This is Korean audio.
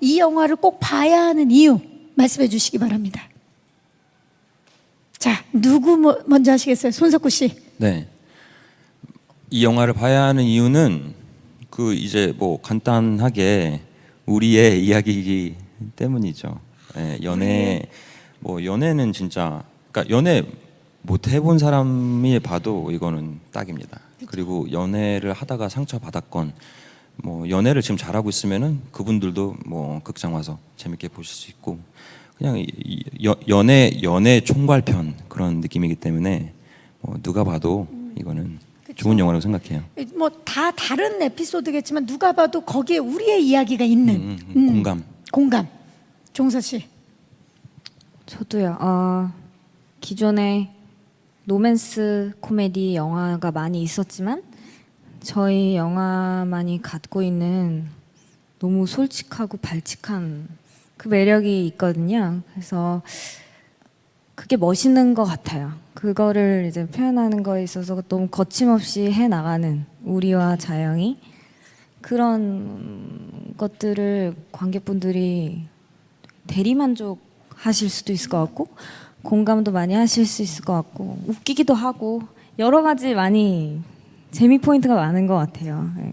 이 영화를 꼭 봐야 하는 이유 말씀해 주시기 바랍니다. 자, 누구 뭐- 먼저 하시겠어요? 손석구 씨. 네. 이 영화를 봐야 하는 이유는 그 이제 뭐 간단하게 우리의 이야기이기 때문이죠. 예, 연애 뭐 연애는 진짜 그러니까 연애 못 해본 사람이 봐도 이거는 딱입니다. 그리고 연애를 하다가 상처 받았건 뭐 연애를 지금 잘하고 있으면은 그분들도 뭐 극장 와서 재밌게 보실 수 있고 그냥 이- 이 여- 연애 연애 총괄편 그런 느낌이기 때문에 뭐 누가 봐도 이거는 좋은 영화라고 생각해요. 뭐 다 다른 에피소드겠지만 누가 봐도 거기에 우리의 이야기가 있는 음, 음, 공감. 공감. 종서 씨. 저도요. 어, 기존에 로맨스 코미디 영화가 많이 있었지만 저희 영화만이 갖고 있는 너무 솔직하고 발칙한 그 매력이 있거든요. 그래서 그게 멋있는 것 같아요. 그거를 이제 표현하는 거에 있어서 너무 거침없이 해 나가는 우리와 자영이 그런 것들을 관객분들이 대리만족 하실 수도 있을 것 같고 공감도 많이 하실 수 있을 것 같고 웃기기도 하고 여러 가지 많이 재미 포인트가 많은 것 같아요. 네.